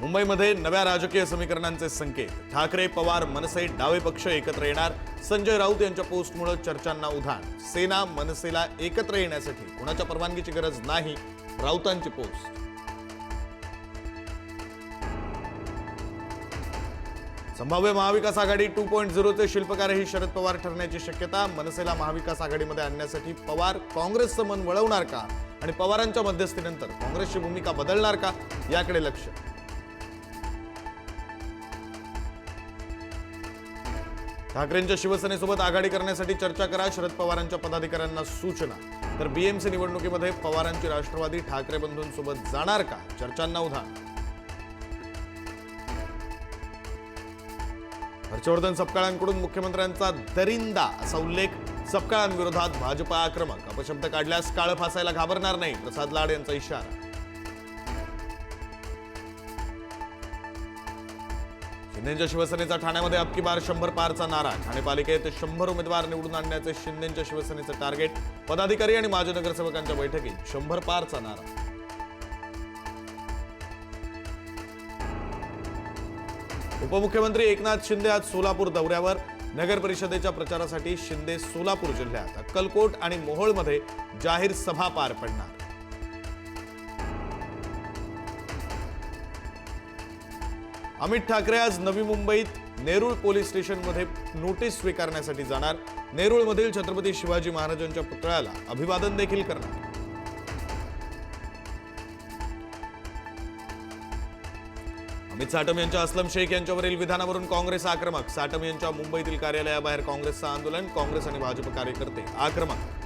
मुंबईमध्ये नव्या राजकीय समीकरणांचे संकेत. ठाकरे पवार मनसे डावे पक्ष एकत्र येणार. संजय राऊत यांच्या पोस्टमुळे चर्चांना उधाण. सेना मनसेला एकत्र येण्यासाठी कोणाच्या परवानगीची गरज नाही? राऊतांची पोस्ट. संभाव्य महाविकास आघाडी टू पॉईंट झिरोचे शिल्पकारही शरद पवार ठरण्याची शक्यता. मनसेला महाविकास आघाडीमध्ये आणण्यासाठी पवार काँग्रेसचं मन वळवणार का? आणि पवारांच्या मध्यस्थीनंतर काँग्रेसची भूमिका बदलणार का? याकडे लक्ष. ठाकरेंच्या शिवसेनेसोबत आघाडी करण्यासाठी चर्चा करा. शरद पवारांच्या पदाधिकाऱ्यांना सूचना. तर बीएमसी निवडणुकीमध्ये पवारांची राष्ट्रवादी ठाकरे बंधूंसोबत जाणार का? चर्चांना उधाण हर्षवर्धन सपकाळांकडून मुख्यमंत्र्यांचा दरिंदा असा उल्लेख सपकाळांविरोधात भाजपा आक्रमक. अपशब्द काढल्यास काळ फासायला घाबरणार नाही प्रसाद लाड यांचा इशारा. शिंदेच्या शिवसेनेचा ठाण्यामध्ये अबकी बार शंभर पारचा नारा. ठाणे पालिकेत शंभर उमेदवार निवडून आणण्याचे शिंदेच्या शिवसेनेचं टार्गेट. पदाधिकारी आणि माजी नगरसेवकांच्या बैठकीत शंभर पारचा नारा. उपमुख्यमंत्री एकनाथ शिंदे आज सोलापूर दौऱ्यावर. नगर परिषदेच्या प्रचारासाठी शिंदे सोलापूर जिल्ह्यात अक्कलकोट आणि मोहोळमध्ये जाहीर सभा पार पडणार. अमित ठाकरे आज नवी मुंबईत नेरूळ पोलीस स्टेशनमध्ये नोटीस स्वीकारण्यासाठी जाणार. नेरूळमधील छत्रपती शिवाजी महाराजांच्या पुतळ्याला अभिवादन देखील करणार. अमित साटम यांच्या असलम शेख यांच्यावरील विधानावरून काँग्रेस आक्रमक साटम यांच्या मुंबईतील कार्यालयाबाहेर काँग्रेसचं आंदोलन काँग्रेस आणि भाजप कार्यकर्ते आक्रमक.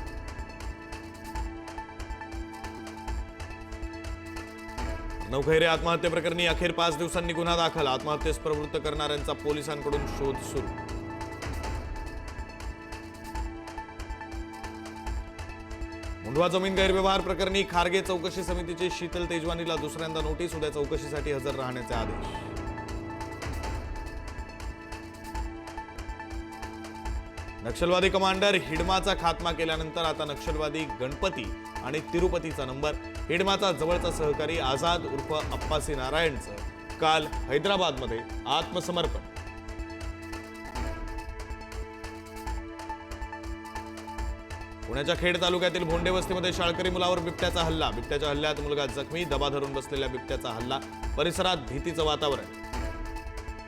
नवखैरे आत्महत्येप्रकरणी अखेर पाच दिवसांनी गुन्हा दाखल. आत्महत्येस प्रवृत्त करणाऱ्यांचा पोलिसांकडून शोध सुरू. मुंढवा जमीन गैरव्यवहार प्रकरणी खारगे चौकशी समितीचे शीतल तेजवानीला दुसऱ्यांदा नोटीस उद्या चौकशीसाठी हजर राहण्याचे आदेश. नक्षलवादी कमांडर हिडमाचा खात्मा केल्यानंतर आता नक्षलवादी गणपती आणि तिरुपतीचा नंबर. हिडमाचा जवळचा सहकारी आझाद उर्फ अप्पासी नारायणचं काल हैदराबादमध्ये आत्मसमर्पण. पुण्याच्या खेड तालुक्यातील भोंडे वस्तीमध्ये शाळकरी मुलावर बिबट्याचा हल्ला. बिबट्याच्या हल्ल्यात मुलगा जखमी दबा धरून बसलेल्या बिबट्याचा हल्ला. परिसरात भीतीचं वातावरण.